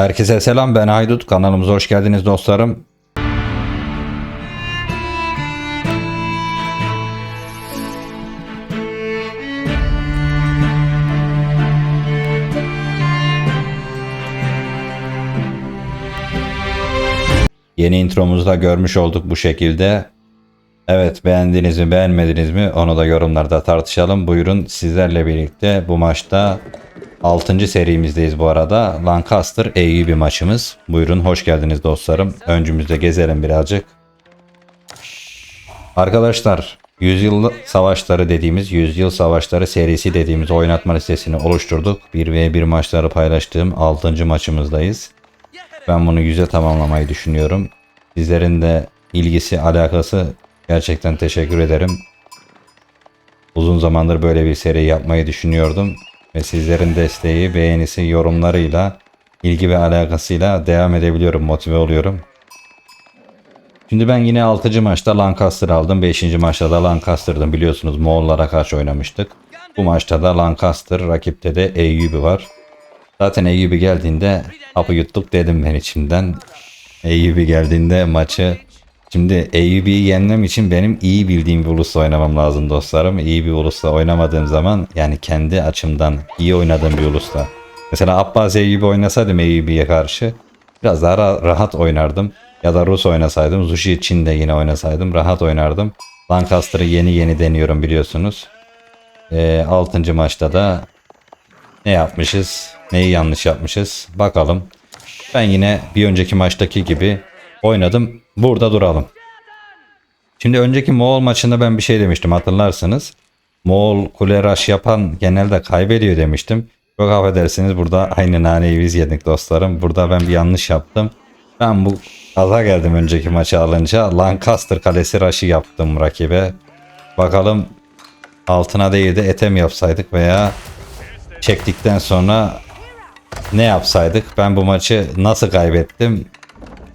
Herkese selam ben Haydut kanalımıza hoş geldiniz dostlarım. Yeni intromuzda görmüş olduk bu şekilde. Evet beğendiniz mi beğenmediniz mi onu da yorumlarda tartışalım. Buyurun sizlerle birlikte bu maçta 6. serimizdeyiz bu arada. Lancaster AU bir maçımız. Buyurun hoş geldiniz dostlarım. Öncümüzde gezelim birazcık. Arkadaşlar Yüzyıl Savaşları dediğimiz, Yüzyıl Savaşları serisi dediğimiz oynatma listesini oluşturduk. 1v1 maçları paylaştığım 6. maçımızdayız. Ben bunu yüze tamamlamayı düşünüyorum. Sizlerin de ilgisi, alakası gerçekten teşekkür ederim. Uzun zamandır böyle bir seri yapmayı düşünüyordum ve sizlerin desteği, beğenisi, yorumlarıyla, ilgi ve alakasıyla devam edebiliyorum, motive oluyorum. Şimdi ben yine 6. maçta Lancaster aldım. 5. maçta da Lancaster'dım. Biliyorsunuz Moğollara karşı oynamıştık. Bu maçta da Lancaster, rakipte de Eyyubi var. Zaten Eyyubi geldiğinde hapı yuttuk dedim ben içimden. Eyyubi geldiğinde maçı Şimdi Eyyubi'yi yenmem için benim iyi bildiğim bir ulusla oynamam lazım dostlarım. İyi bir ulusla oynamadığım zaman yani kendi açımdan iyi oynadığım bir ulusla. Mesela Abbas Eyyubi oynasaydım Eyyubi'ye karşı biraz daha ra- rahat oynardım. Ya da Rus oynasaydım, Zushi Çin'de yine oynasaydım rahat oynardım. Lancaster'ı yeni yeni deniyorum biliyorsunuz. 6. maçta da ne yapmışız, neyi yanlış yapmışız bakalım. Ben yine bir önceki maçtaki gibi oynadım. Burada duralım. Şimdi önceki Moğol maçında ben bir şey demiştim hatırlarsınız. Moğol kule rush yapan genelde kaybediyor demiştim. Çok affedersiniz burada aynı naneyi biz yedik dostlarım. Burada ben bir yanlış yaptım. Ben bu kaza geldim önceki maçı alınca. Lancaster kalesi rush'ı yaptım rakibe. Bakalım altına değil de etem yapsaydık veya çektikten sonra ne yapsaydık? Ben bu maçı nasıl kaybettim?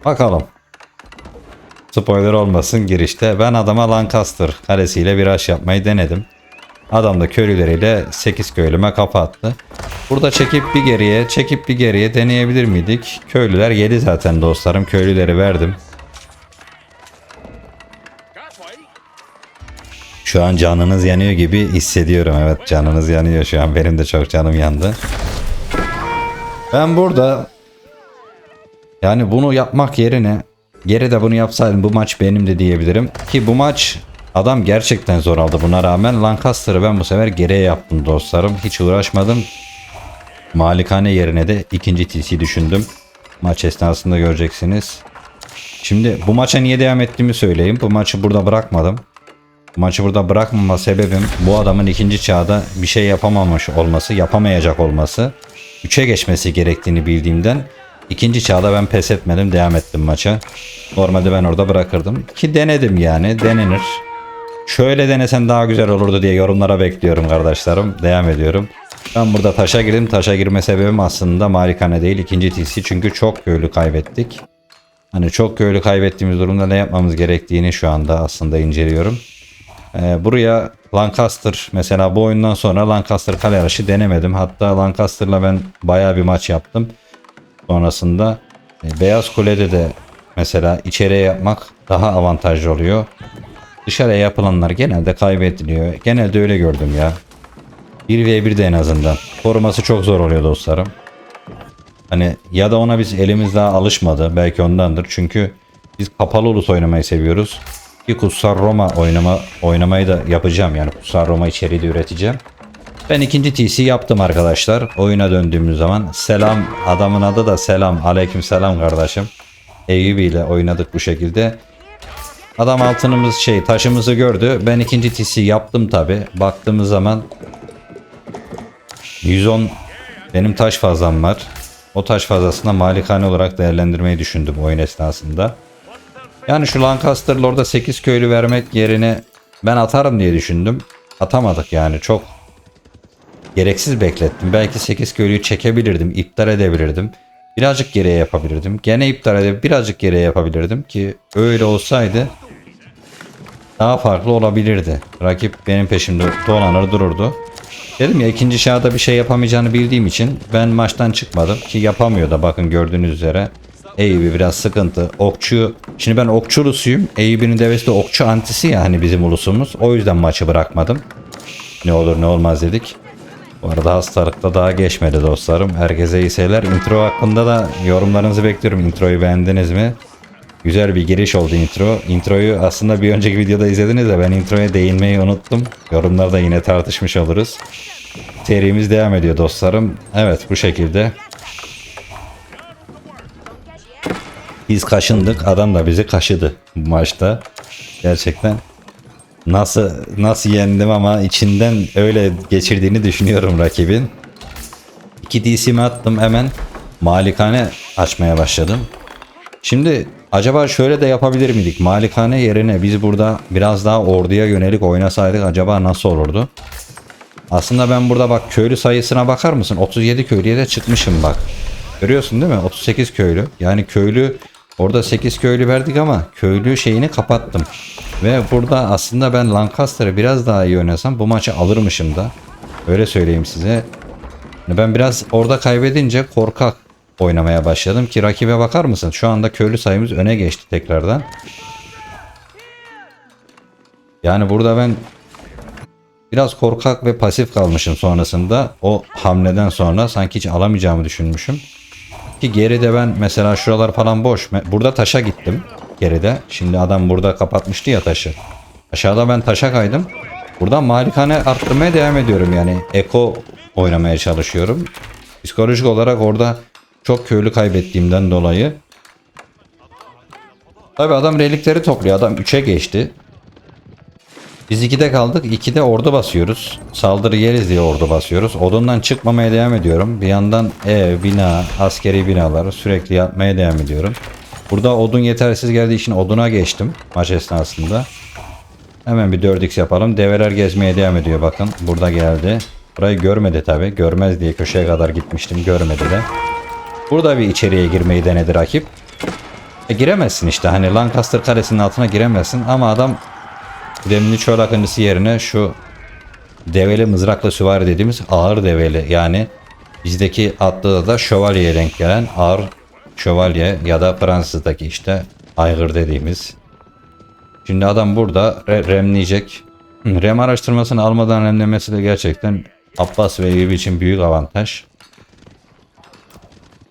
Bakalım. Spoiler olmasın girişte. Ben adama Lancaster kalesiyle bir aş yapmayı denedim. Adam da köylüleriyle 8 köylüme kafa attı. Burada çekip bir geriye, çekip bir geriye deneyebilir miydik? Köylüler yedi zaten dostlarım. Köylüleri verdim. Şu an canınız yanıyor gibi hissediyorum. Evet canınız yanıyor şu an. Benim de çok canım yandı. Ben burada yani bunu yapmak yerine geri de bunu yapsaydım bu maç benim de diyebilirim. Ki bu maç adam gerçekten zor aldı buna rağmen. Lancaster'ı ben bu sefer geriye yaptım dostlarım. Hiç uğraşmadım. Malikane yerine de ikinci TC düşündüm. Maç esnasında göreceksiniz. Şimdi bu maça niye devam ettiğimi söyleyeyim. Bu maçı burada bırakmadım. Bu maçı burada bırakmama sebebim bu adamın ikinci çağda bir şey yapamamış olması, yapamayacak olması. 3'e geçmesi gerektiğini bildiğimden ikinci çağda ben pes etmedim, devam ettim maça. Normalde ben orada bırakırdım. Ki denedim yani, denenir. Şöyle denesen daha güzel olurdu diye yorumlara bekliyorum kardeşlerim. Devam ediyorum. Ben burada taşa girdim. Taşa girme sebebim aslında Malikane değil ikinci TC çünkü çok köylü kaybettik. Hani çok köylü kaybettiğimiz durumda ne yapmamız gerektiğini şu anda aslında inceliyorum. Ee, buraya Lancaster mesela bu oyundan sonra Lancaster kale denemedim. Hatta Lancaster'la ben bayağı bir maç yaptım. Sonrasında e, Beyaz Kule'de de mesela içeriye yapmak daha avantajlı oluyor. Dışarıya yapılanlar genelde kaybediliyor. Genelde öyle gördüm ya. 1v1'de en azından. Koruması çok zor oluyor dostlarım. Hani ya da ona biz elimiz daha alışmadı. Belki ondandır. Çünkü biz kapalı ulus oynamayı seviyoruz. Bir Kutsal Roma oynama oynamayı da yapacağım. Yani Kutsal Roma içeriği de üreteceğim. Ben ikinci TC yaptım arkadaşlar. Oyuna döndüğümüz zaman selam adamın adı da selam aleyküm selam kardeşim. Eyüp ile oynadık bu şekilde. Adam altınımız şey taşımızı gördü. Ben ikinci TC yaptım tabi. Baktığımız zaman 110 benim taş fazlam var. O taş fazlasına malikane olarak değerlendirmeyi düşündüm oyun esnasında. Yani şu Lancaster'la orada 8 köylü vermek yerine ben atarım diye düşündüm. Atamadık yani çok gereksiz beklettim. Belki 8 köylüyü çekebilirdim, iptal edebilirdim. Birazcık geriye yapabilirdim. Gene iptal edip birazcık geriye yapabilirdim ki öyle olsaydı daha farklı olabilirdi. Rakip benim peşimde dolanır dururdu. Dedim ya ikinci şahda bir şey yapamayacağını bildiğim için ben maçtan çıkmadım ki yapamıyor da bakın gördüğünüz üzere. Eyüp'ü biraz sıkıntı. Okçu. Şimdi ben okçu ulusuyum. Eyüp'ün devesi de okçu antisi ya hani bizim ulusumuz. O yüzden maçı bırakmadım. Ne olur ne olmaz dedik. Bu arada hastalıkta daha geçmedi dostlarım. Herkese iyi seyirler. Intro hakkında da yorumlarınızı bekliyorum. Introyu beğendiniz mi? Güzel bir giriş oldu intro. Introyu aslında bir önceki videoda izlediniz de ben introya değinmeyi unuttum. Yorumlarda yine tartışmış oluruz. Serimiz devam ediyor dostlarım. Evet bu şekilde. Biz kaşındık. Adam da bizi kaşıdı bu maçta. Gerçekten nasıl nasıl yendim ama içinden öyle geçirdiğini düşünüyorum rakibin. İki DC'mi attım hemen malikane açmaya başladım. Şimdi acaba şöyle de yapabilir miydik? Malikane yerine biz burada biraz daha orduya yönelik oynasaydık acaba nasıl olurdu? Aslında ben burada bak köylü sayısına bakar mısın? 37 köylüye de çıkmışım bak. Görüyorsun değil mi? 38 köylü. Yani köylü orada 8 köylü verdik ama köylü şeyini kapattım. Ve burada aslında ben Lancaster'ı biraz daha iyi oynasam bu maçı alırmışım da. Öyle söyleyeyim size. Ben biraz orada kaybedince korkak oynamaya başladım ki rakibe bakar mısın? Şu anda köylü sayımız öne geçti tekrardan. Yani burada ben biraz korkak ve pasif kalmışım sonrasında. O hamleden sonra sanki hiç alamayacağımı düşünmüşüm. Ki geride ben mesela şuralar falan boş. Burada taşa gittim geride. Şimdi adam burada kapatmıştı ya taşı. Aşağıda ben taşa kaydım. Buradan malikane arttırmaya devam ediyorum yani. Eko oynamaya çalışıyorum. Psikolojik olarak orada çok köylü kaybettiğimden dolayı. Tabi adam relikleri topluyor. Adam 3'e geçti. Biz 2'de kaldık. 2'de ordu basıyoruz. Saldırı yeriz diye ordu basıyoruz. Odundan çıkmamaya devam ediyorum. Bir yandan ev, bina, askeri binalar sürekli yapmaya devam ediyorum. Burada odun yetersiz geldiği için oduna geçtim maç esnasında. Hemen bir 4x yapalım. Develer gezmeye devam ediyor bakın. Burada geldi. Burayı görmedi tabi. Görmez diye köşeye kadar gitmiştim. Görmedi de. Burada bir içeriye girmeyi denedi rakip. E giremezsin işte. Hani Lancaster karesinin altına giremezsin. Ama adam Demli çöl akıncısı yerine şu develi mızrakla süvari dediğimiz ağır develi yani bizdeki adlı da şövalyeye denk gelen ağır şövalye ya da Fransız'daki işte aygır dediğimiz. Şimdi adam burada re- remleyecek. Rem araştırmasını almadan remlemesi de gerçekten Abbas ve Eyüp için büyük avantaj.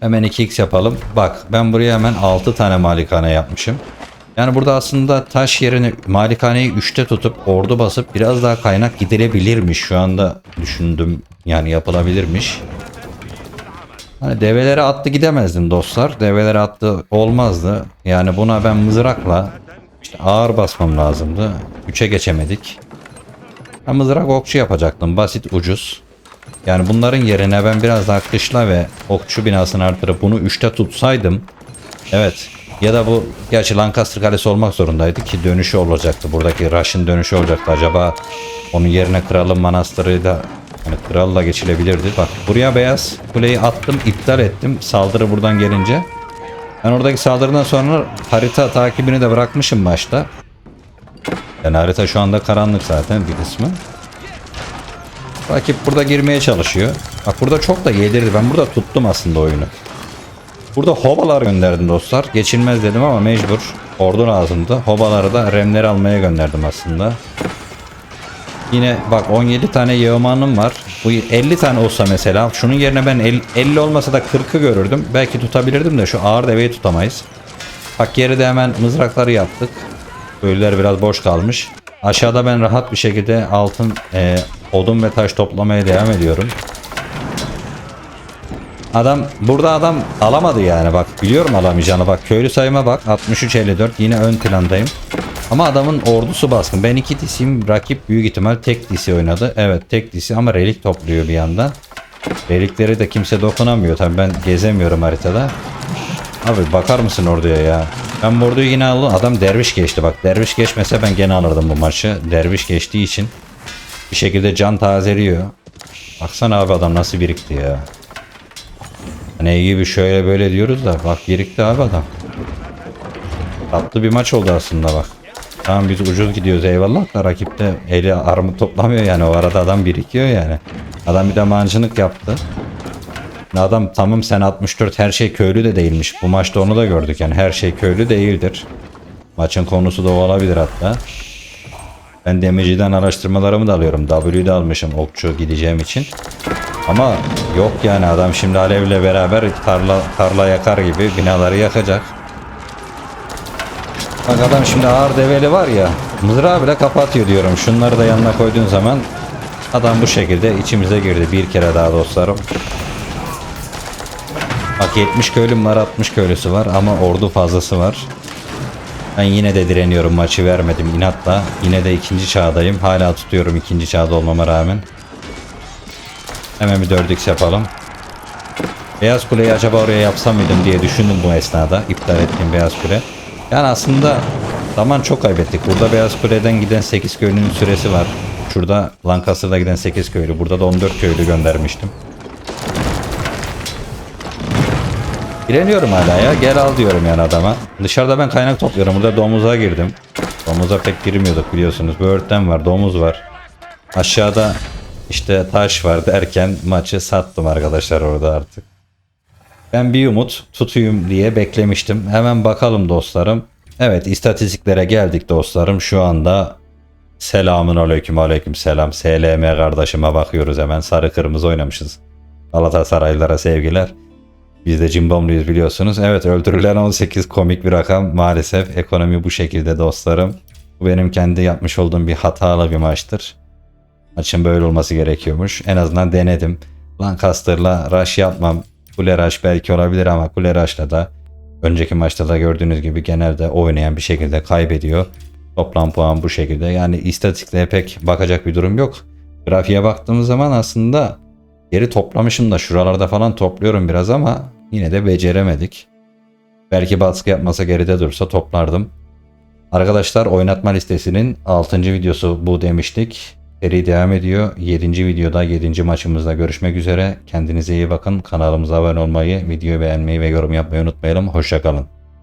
Hemen 2x yapalım. Bak ben buraya hemen 6 tane malikane yapmışım. Yani burada aslında taş yerine malikaneyi 3'te tutup ordu basıp biraz daha kaynak gidilebilirmiş. Şu anda düşündüm yani yapılabilirmiş. Hani develere attı gidemezdim dostlar. Develere attı olmazdı. Yani buna ben mızrakla işte ağır basmam lazımdı. 3'e geçemedik. Ben mızrak okçu yapacaktım. Basit ucuz. Yani bunların yerine ben biraz daha kışla ve okçu binasını artırıp bunu 3'te tutsaydım. Evet. Ya da bu gerçi Lancaster Kalesi olmak zorundaydı ki dönüşü olacaktı. Buradaki Rush'ın dönüşü olacaktı. Acaba onun yerine kralın manastırı da hani kralla geçilebilirdi. Bak buraya beyaz kuleyi attım iptal ettim saldırı buradan gelince. Ben oradaki saldırıdan sonra harita takibini de bırakmışım başta. Yani harita şu anda karanlık zaten bir kısmı. Rakip burada girmeye çalışıyor. Bak burada çok da yedirdi. Ben burada tuttum aslında oyunu. Burada hobalar gönderdim dostlar. Geçilmez dedim ama mecbur. Ordu lazımdı. Hobaları da remleri almaya gönderdim aslında. Yine bak 17 tane yağmanım var. Bu 50 tane olsa mesela şunun yerine ben el- 50 olmasa da 40'ı görürdüm. Belki tutabilirdim de şu ağır deveyi tutamayız. Bak geride hemen mızrakları yaptık. Köylüler biraz boş kalmış. Aşağıda ben rahat bir şekilde altın e, odun ve taş toplamaya devam ediyorum. Adam burada adam alamadı yani bak biliyorum alamayacağını bak köylü sayıma bak 63-54 yine ön plandayım. Ama adamın ordusu baskın. Ben iki DC'yim rakip büyük ihtimal tek DC oynadı. Evet tek DC ama relik topluyor bir yandan. Relikleri de kimse dokunamıyor tabii ben gezemiyorum haritada. Abi bakar mısın orduya ya? Ben bu orduyu yine aldım. Adam derviş geçti bak. Derviş geçmese ben gene alırdım bu maçı. Derviş geçtiği için bir şekilde can tazeliyor. Baksana abi adam nasıl birikti ya. Hani gibi şöyle böyle diyoruz da bak birikti abi adam. Tatlı bir maç oldu aslında bak. Tamam biz ucuz gidiyoruz eyvallah da rakip de eli armut toplamıyor yani o arada adam birikiyor yani. Adam bir de mancınık yaptı. Adam tamam sen 64 her şey köylü de değilmiş. Bu maçta onu da gördük yani her şey köylü değildir. Maçın konusu da o olabilir hatta. Ben demirciden araştırmalarımı da alıyorum. W'de almışım okçu gideceğim için. Ama yok yani adam şimdi alevle beraber tarla tarla yakar gibi binaları yakacak. Bak adam şimdi ağır develi var ya mızrağı bile kapatıyor diyorum. Şunları da yanına koyduğun zaman adam bu şekilde içimize girdi bir kere daha dostlarım. Bak 70 köylüm var 60 köylüsü var ama ordu fazlası var. Ben yine de direniyorum maçı vermedim inatla. Yine de ikinci çağdayım. Hala tutuyorum ikinci çağda olmama rağmen. Hemen bir 4x yapalım. Beyaz Kule'yi acaba oraya yapsam mıydım diye düşündüm bu esnada. İptal ettiğim Beyaz Kule. Yani aslında zaman çok kaybettik. Burada Beyaz Kule'den giden 8 köylünün süresi var. Şurada Lancaster'da giden 8 köylü. Burada da 14 köylü göndermiştim. Direniyorum hala ya. Gel al diyorum yani adama. Dışarıda ben kaynak topluyorum. Burada domuza girdim. Domuza pek girmiyorduk biliyorsunuz. Böğürtlen var, domuz var. Aşağıda işte taş var derken maçı sattım arkadaşlar orada artık. Ben bir umut tutuyum diye beklemiştim. Hemen bakalım dostlarım. Evet istatistiklere geldik dostlarım. Şu anda selamun aleyküm aleyküm selam. SLM kardeşime bakıyoruz hemen. Sarı kırmızı oynamışız. Galatasaraylılara sevgiler. Biz de cimbomluyuz biliyorsunuz. Evet öldürülen 18 komik bir rakam. Maalesef ekonomi bu şekilde dostlarım. Bu benim kendi yapmış olduğum bir hatalı bir maçtır. Maçın böyle olması gerekiyormuş. En azından denedim. Lancaster'la rush yapmam. Kule rush belki olabilir ama kule rush'la da önceki maçta da gördüğünüz gibi genelde oynayan bir şekilde kaybediyor. Toplam puan bu şekilde. Yani istatistiklere pek bakacak bir durum yok. Grafiğe baktığımız zaman aslında geri toplamışım da şuralarda falan topluyorum biraz ama yine de beceremedik. Belki baskı yapmasa geride dursa toplardım. Arkadaşlar oynatma listesinin 6. videosu bu demiştik. Seri devam ediyor. 7. videoda 7. maçımızda görüşmek üzere. Kendinize iyi bakın. Kanalımıza abone olmayı, videoyu beğenmeyi ve yorum yapmayı unutmayalım. Hoşçakalın.